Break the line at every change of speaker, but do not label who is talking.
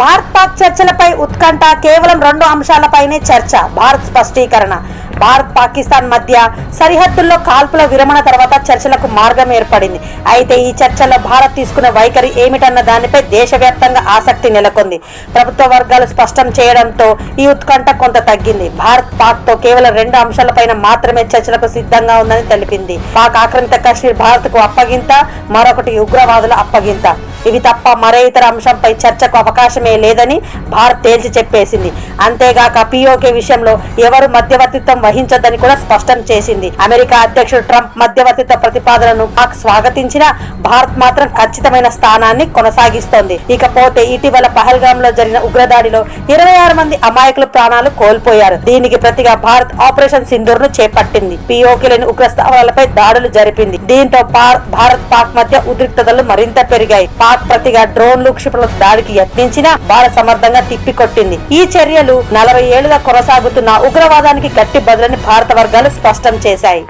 భారత్ పాక్ చర్చలపై ఉత్కంఠ కేవలం రెండు అంశాలపైనే చర్చ. భారత్ స్పష్టీకరణ. భారత్ పాకిస్తాన్ మధ్య సరిహద్దుల్లో కాల్పుల విరమణ తర్వాత చర్చలకు మార్గం ఏర్పడింది. అయితే ఈ చర్చల్లో భారత్ తీసుకున్న వైఖరి ఏమిటన్న దానిపై దేశవ్యాప్తంగా ఆసక్తి నెలకొంది. ప్రభుత్వ వర్గాలు స్పష్టం చేయడంతో ఈ ఉత్కంఠ కొంత తగ్గింది. భారత్ పాక్తో కేవలం రెండు అంశాలపైన మాత్రమే చర్చలకు సిద్ధంగా ఉందని తెలిపింది. పాక్ ఆక్రమిత కాశ్మీర్ భారత్కు అప్పగింత మరొకటి ఉగ్రవాదుల అప్పగింత. ఇవి తప్ప మరే ఇతర అంశంపై చర్చకు అవకాశమే లేదని భారత్ తేల్చి చెప్పేసింది. అంతేగాక పిఓకే విషయంలో ఎవరు మధ్యవర్తిత్వం వహించొద్దని కూడా స్పష్టం చేసింది. అమెరికా అధ్యక్షుడు ట్రంప్ మధ్యవర్తిత్వ ప్రతిపాదనను పాక్ స్వాగతించిన భారత్ మాత్రం ఖచ్చితమైన స్థానాన్ని కొనసాగిస్తోంది. ఇకపోతే ఇటీవల పహల్గామ్లో జరిగిన ఉగ్రదాడిలో ఇరవై ఆరు మంది అమాయకులు ప్రాణాలు కోల్పోయారు. దీనికి ప్రతిగా భారత్ ఆపరేషన్ సింధూర్ను చేపట్టింది పిఓకేలోని ఉగ్ర స్థావరాలపై దాడులు జరిపింది. దీంతో భారత్ పాక్ మధ్య ఉద్రిక్తతలు మరింత పెరిగాయి. పాక్ పాక్ ప్రతిగా డ్రోన్లు క్షిపణుల దాడికి యత్నించినా భారత్ సమర్థంగా తిప్పికొట్టింది. ఈ చర్యలు నలభై ఏళ్ళుగా కొనసాగుతున్న ఉగ్రవాదానికి గట్టి బదులని భారత వర్గాలు స్పష్టం చేశాయి.